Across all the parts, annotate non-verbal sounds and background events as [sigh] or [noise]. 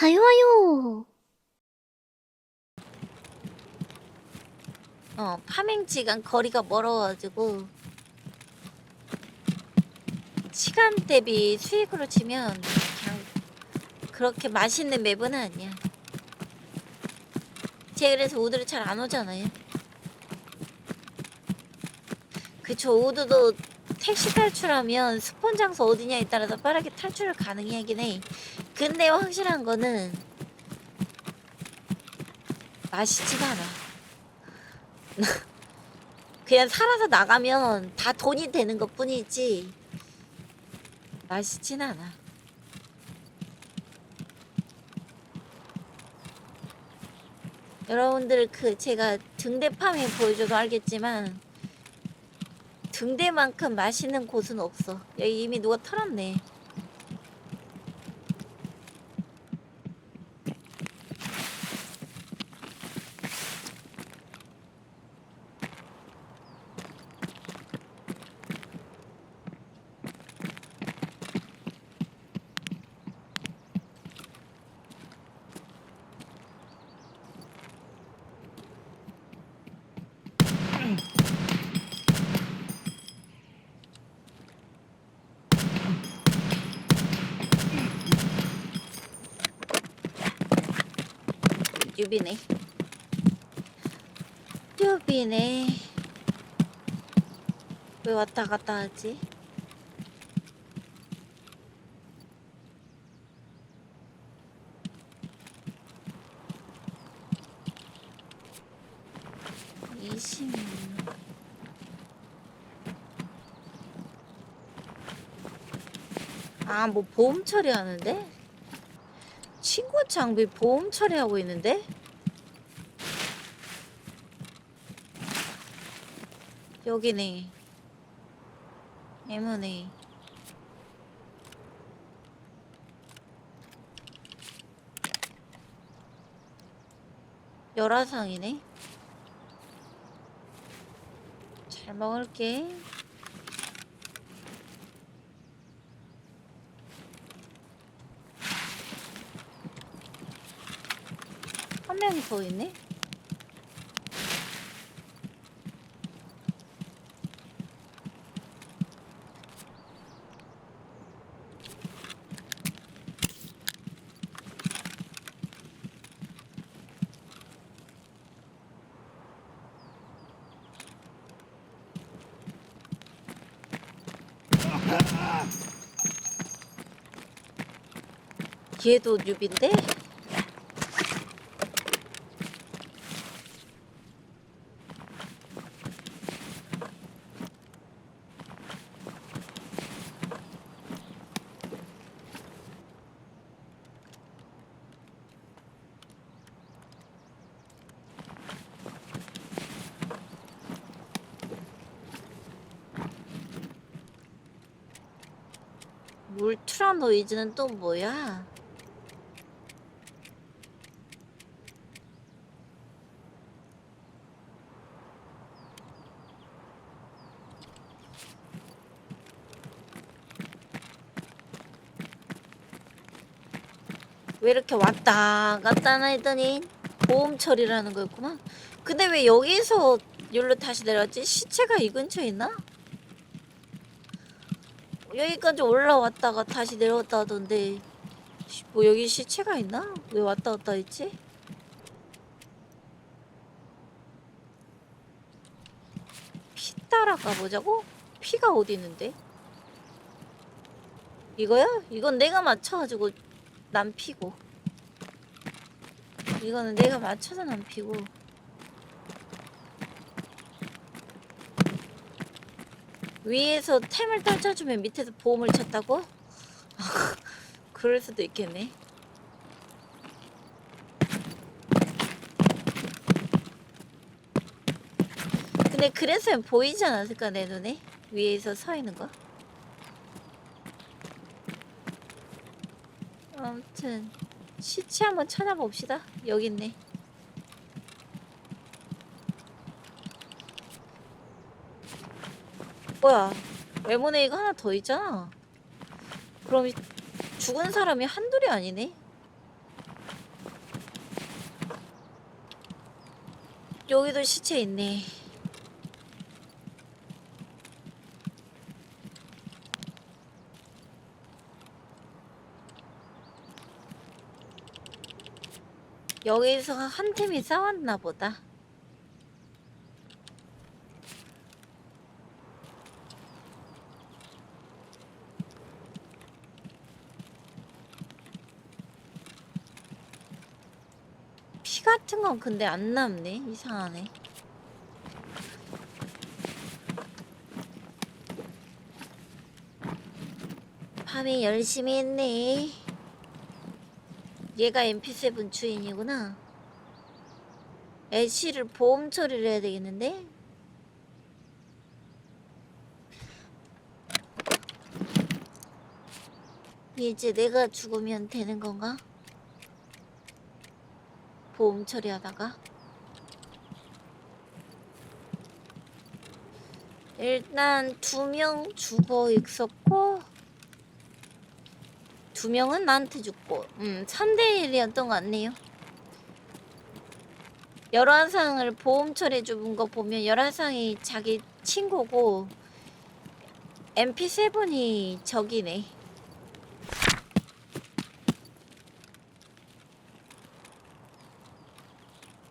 하요 하요. 어, 파밍지간 거리가 멀어가지고 시간 대비 수익으로 치면 그냥 그렇게 맛있는 맵은 아니야. 제 그래서 우드를 잘 안 오잖아요. 그쵸, 우드도 택시 탈출하면 스폰 장소 어디냐에 따라서 빠르게 탈출을 가능하긴 해. 근데 확실한 거는 맛있지가 않아. [laughs] 그냥 살아서 나가면 다 돈이 되는 것 뿐이지 맛있진 않아. 여러분들 그 제가 등대 파밍 보여줘도 알겠지만 등대만큼 맛있는 곳은 없어. 여기 이미 누가 털었네. 유비네. 유비네. 왜 왔다 갔다 하지? 이십. 아, 뭐 보험 처리하는데? 장비 보험 처리하고 있는데? 여기네. M&A. 열화상이네. 잘 먹을게. 명이 더 있네? 얘도 뉴비인데? 울트라 노이즈는 또 뭐야? 왜 이렇게 왔다 갔다 했더니 보험 처리라는 거였구나. 근데 왜 여기서 여기로 다시 내려왔지? 시체가 이 근처에 있나? 여기까지 올라왔다가 다시 내려왔다 하던데 씨, 뭐 여기 시체가 있나? 왜 왔다 갔다 했지? 피 따라 가보자고? 피가 어디 있는데? 이거야? 이건 내가 맞춰가지고 난 피고 이거는 내가 맞춰서 난 피고 위에서 템을 떨쳐주면 밑에서 보험을 쳤다고? [laughs] 그럴 수도 있겠네. 근데 그래서 보이지 않았을까 내 눈에 위에서 서 있는 거. 아무튼 시체 한번 찾아봅시다. 여기 있네. 뭐야? 레모네이가 하나 더 있잖아. 그럼 죽은 사람이 한둘이 아니네? 여기도 시체 있네. 여기서 한 팀이 싸웠나 보다. 같은 건 근데 안 남네. 이상하네. 밤에 열심히 했네. 얘가 MP7 주인이구나. 애쉬를 보험 처리를 해야 되겠는데? 이제 내가 죽으면 되는 건가? 보험 처리하다가? 일단 두명 죽어 있었고 두 명은 나한테 죽고 음 3대 1이었던 것 같네요. 11상을 보험 처리해 준거 보면 11상이 자기 친구고 MP7이 적이네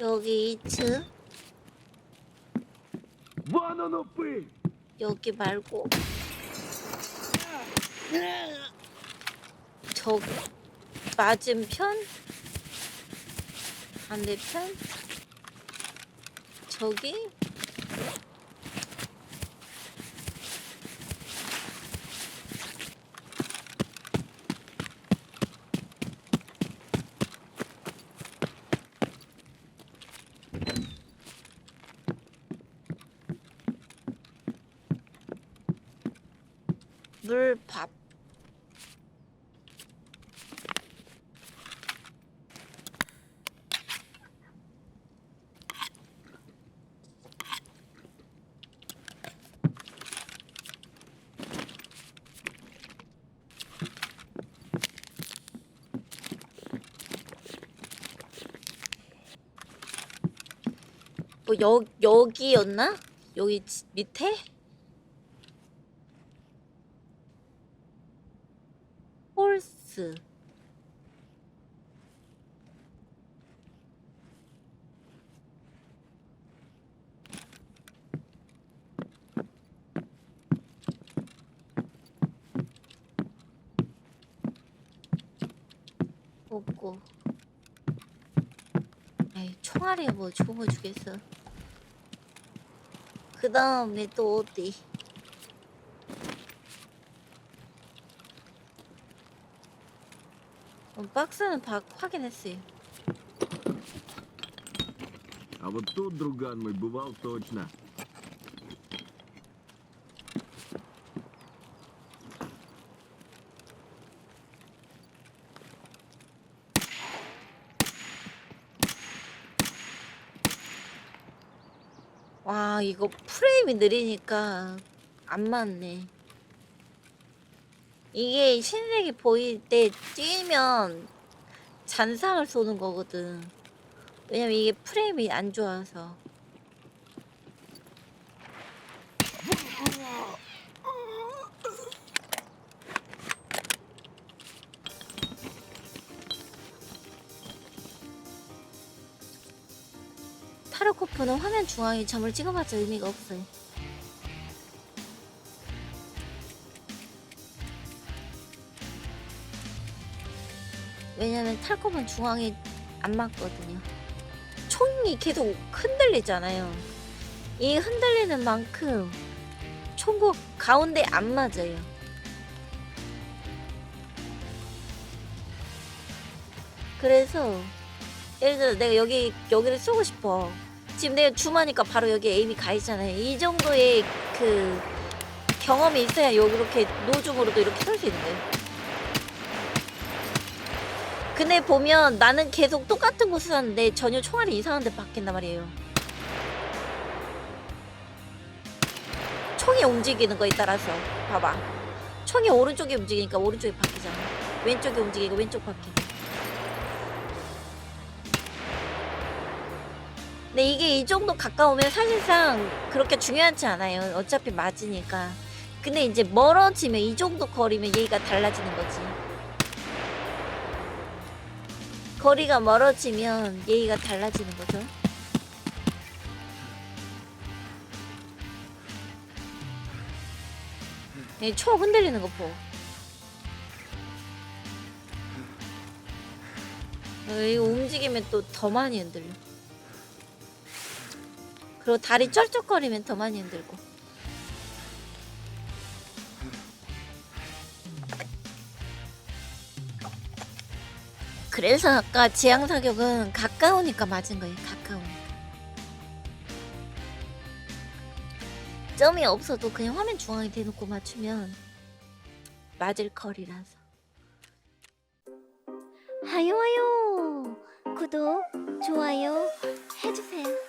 여기 2층 만원 오프 여기 말고 저 맞은편? 반대편? 저기? 물밥 뭐 여, 여기였나? 여기 지- 밑에? 홀스. 없고. 에이 총알이 뭐 좋은 거 주겠어. 그 다음에 또 어디 어, 박스는 바, 확인했어요 А вот тут, друган мой, бывал точно. 와 이거 프레임이 느리니까 안 맞네 이게 신색이 보일 때 뛰면 잔상을 쏘는 거거든 왜냐면 이게 프레임이 안 좋아서 타르코프는 화면 중앙에 점을 찍어봤자 의미가 없어요. 왜냐면 탈코프는 중앙에 안 맞거든요. 총이 계속 흔들리잖아요. 이 흔들리는 만큼 총구 가운데 안 맞아요. 그래서 예를 들어 내가 여기 여기를 쏘고 싶어. 지금 내가 줌하니까 바로 여기 에임이 가 있잖아요. 이 정도의 그 경험이 있어야 여기 이렇게 노줌으로도 이렇게 쏠 수 있는데. 근데 보면 나는 계속 똑같은 곳을 쐈는데 전혀 총알이 이상한 데 바뀐단 말이에요. 총이 움직이는 거에 따라서 봐봐. 총이 오른쪽에 움직이니까 오른쪽에 바뀌잖아. 왼쪽에 움직이고 왼쪽 바뀌고. 근데 이게 이 정도 가까우면 사실상 그렇게 중요하지 않아요. 어차피 맞으니까. 근데 이제 멀어지면 이 정도 거리면 얘기가 달라지는 거지. 거리가 멀어지면 얘기가 달라지는 거죠. 얘초 흔들리는 거 보. 어, 이거 움직이면 또 더 많이 흔들려. 그리고 다리 쩔쩔거리면 더 많이 흔들고. 그래서 아까 지향 사격은 가까우니까 맞은 거예요. 가까우니까. 점이 없어도 그냥 화면 중앙에 대놓고 맞추면 맞을 거리라서. 하요 하요 구독 좋아요 해주세요.